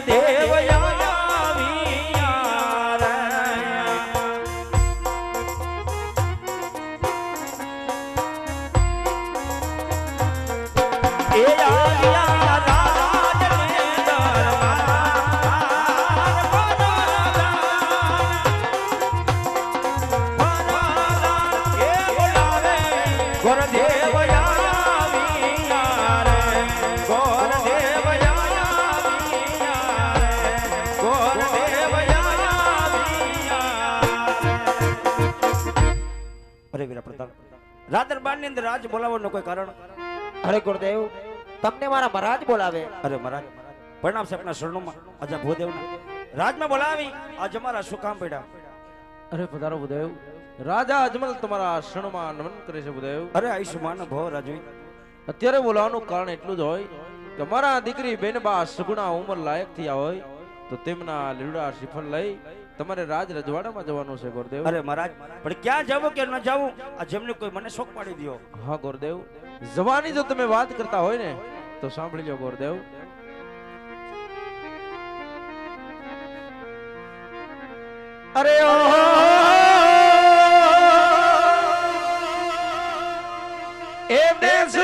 દેવ રાદર બારની અંદર રાજ બોલાવવાનું કોઈ કારણ? અરે ગુરુદેવ તમને મારા મહારાજ બોલાવે. અરે મહારાજ પ્રણામ સાહેબના શરણોમાં અજા ભૂદેવના. રાજમાં બોલાવી આજ અમારા શું કામ પડ્યા? અરે પધારો ભૂદેવ. રાજા અજમલ તમારા આશ્રમમાં નમન કરે છે ભૂદેવ. અરે આયુષ્માન ભવ રાજવી. અત્યારે બોલાવાનું કારણ એટલું જ હોય કે મારા દીકરી બેનબા સગુણા ઉંમર લાયક થયા હોય તો તેમના લીવડા શ્રીફળ લઈ તમારે રાજ રજવાડામાં જવાનું છે ગુરુદેવ? અરે મહારાજ પણ ક્યાં જવું કે ન જવું? આ જેમને કોઈ મને શોખ પાડી દ્યો. હા ગુરુદેવ. જવાની જો તમે વાત કરતા હોય ને તો સાંભળી લો ગુરુદેવ. અરે એ દેશ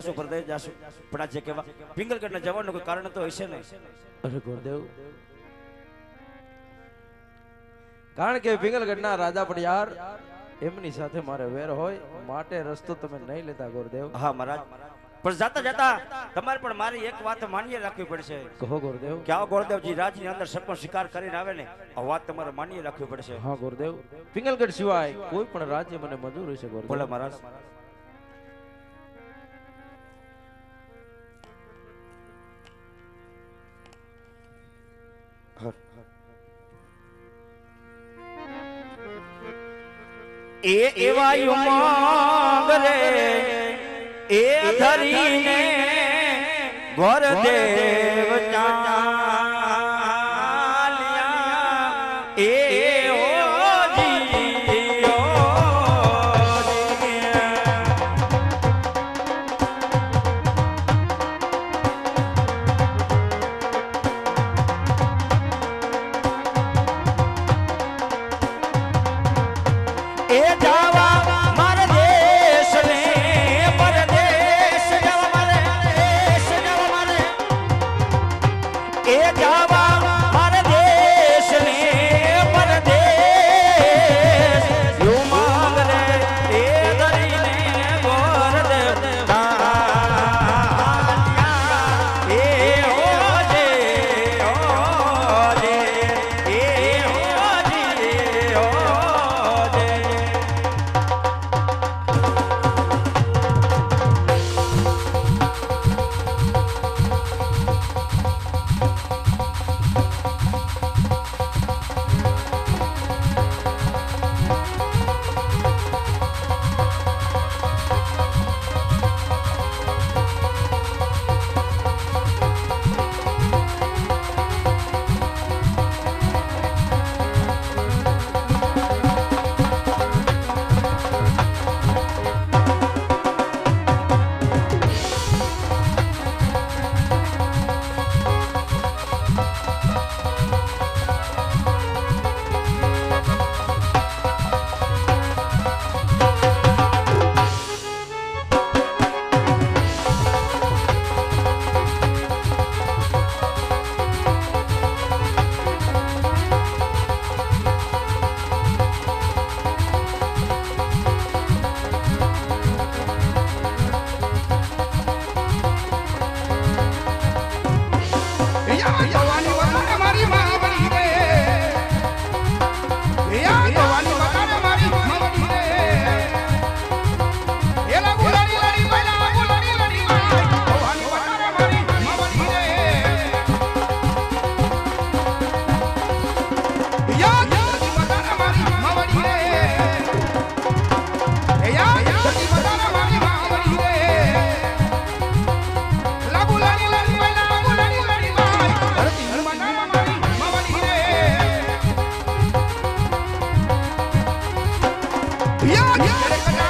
જાસુ પરદેશ જાસુ. પણ આજે કેવા પિંગલગઢના જવાનું કોઈ કારણ તો હશે નહીં. અરે ગુરુદેવ. કારણ કે પિંગલગઢના રાજા પડિયાર એમની સાથે મારે વેર હોય માટે રસ્તો તમે નહીં લેતા ગુરુદેવ. હા મહારાજ. પણ જાતા જાતા તમારે પણ મારી એક વાત માન્ય રાખવી પડશે. કહો ગુરુદેવ. કે આ ગોરદેવજી રાજની અંદર સરપંચ શિકાર કરીને આવે ને આ વાત તમારે માન્ય રાખવી પડશે. હા ગુરુદેવ. પિંગલગઢ સિવાય કોઈ પણ રાજ્ય મને મંજૂર હશે બોલે મહારાજ. એ એવા યુમાંગ રે એ ધરીને ગોરદેવ ચાલ્યા Rajan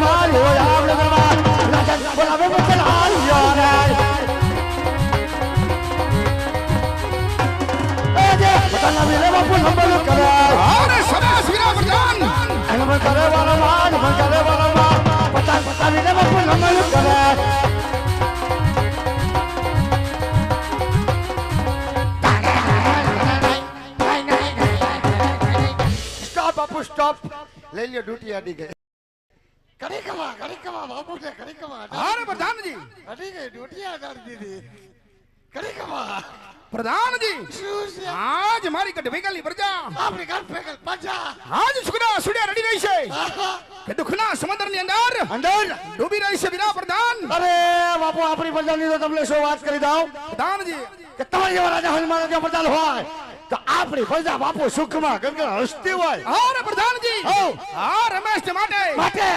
جاوے مثل حال یار اے جے وطن میرے باپو نمبر کرے اور شباش میرا وطن انا من کرے والا مان من کرے والا مان وطن وطن میرے باپو نمبر کرے સ્ટોપ લઈ લ્યો ડ્યુટી આડી ગઈ કડીકમાં કડીકમાં બાપુ છે કડીકમાં અરે પ્રધાનજી અડી ગઈ ડોટિયા અડાડી દીધી કડીકમાં પ્રધાનજી શું છે આજ મારી કટ ભેગાલી પ્રજા આપણી કટ ભેગલ પ્રજા આજ સુગડા સુડ્યા રડી રહી છે કે તમારી રાજા હોય તો આપણી પ્રજા બાપુ સુખમાં ગંગા હસતી હોય. હા ને પ્રધાનજી. હા. રમેશ માટે. માટે?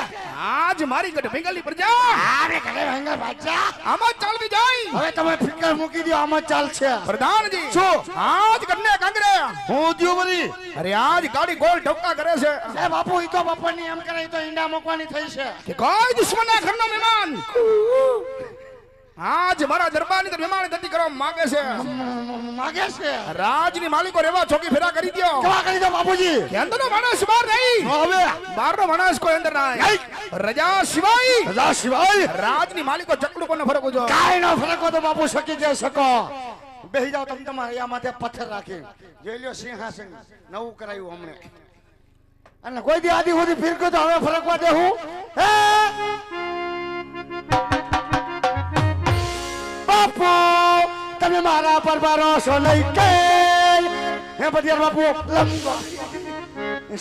આજ મારી ગઢ બેંગલની પ્રજા. આરે ગઢ બેંગલ પ્રજા આમ જ જાય. હવે તમે ફિંગર મૂકી દો આમાં જ ચાલશે. પ્રધાનજી. શું? આજ ગઢને કાંગરે. હું દિયો બની અરે આજ ગાડી ગોળ ઢોકા કરે છે. એ બાપુ ઈ તો બપોરની એમ કરે તો ઈંડા મૂકવાની થઈ છે. કે કોઈ દુશ્મનના ઘરનો મહેમાન. આજ મારા દરબારની અંદર મહેમાન ગતિ કરવા માંગે છે. માંગે છે. રાજની માલિકો રેવા ચોકી ફેરા કરી દ્યો. કેવા કરી દો બાપુજી? કે અંદરનો માણસ બહાર નહીં. હવે? બહારનો માણસ કોઈ અંદર ના. રજા સિવાય. રજા સિવાય? રાજની માલિકો ચકડું કોને ફરક જો કાઈ નો ફરકો તો બાપુ શકી જઈ શકો. બેહી જાવ તમે તમારે આ માથે પથ્થર રાખી. જોઈ લ્યો સિંહાસન. નવું કરાયું હમણે. અને કોઈ દી આદિ સુધી ફિરકો તો હવે ફરકવા દે હું હે? બાપુ, તમે મારા પર ભરોસો નહીં કે હે બધિયાર બાપુ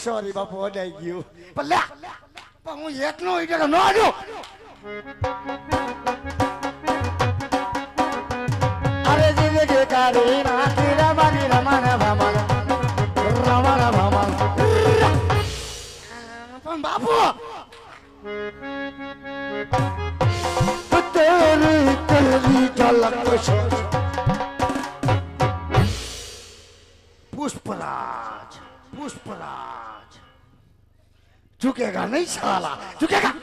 સોરી બાપુ, અડાઈ ગયું. પણ પણ હું એકનો ઈડો ન આજો અરે જિંદગી કરી નાખી ઝલક છે પુષ્પરાજ પુષ્પરાજ ઝુકેગા નહીં સાલા ઝુકેગા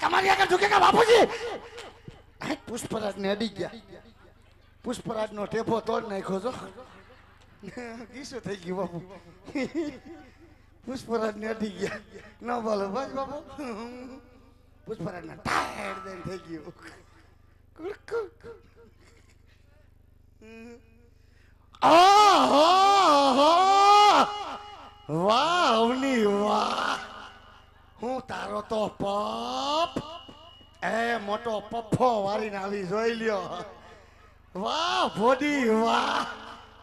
તમારી આગળ ઝુકેગા બાપુજી પુષ્પરાજ ને અડી ગયા પુષ્પરાજ નો ટેપો તોડ નાખ્યો છો કીશું થઈ ગયું બાપુ પુષ્પરાજ ને અડી ગયા ન બોલો બસ બાપુ પુષ્પરાજ ને ટાયર દઈને થઈ ગયું! વાહ અવની વાહ તારો તો પપ એ મોટો પફો વાળીને આવી જોઈ લ્યો વાહ ભોડી વાહ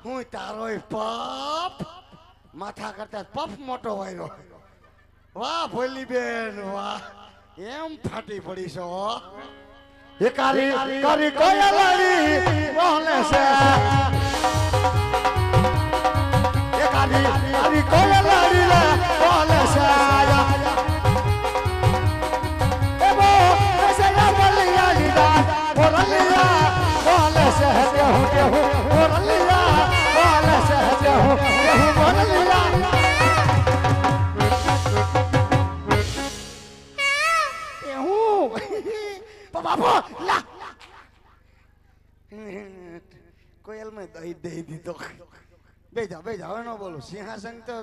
હું તારોય પપ માથા કરતા પફ મોટો વાયરો વાહ ભોલી બેન વાહ એમ ફાટી પડી છો હો. કારી કારી કોયલાડી બોલે છે. એ કારી કારી કોયલાડી રે બોલે છે. એ બો એસે ના લીધા બોલિયા બોલે છે કે હું કે હું બોલિયા બાપો, લા. કોયલ મેં દહીં દઈ દીધો. બેજા બે જા હવે ન બોલું. સિંહાસન તો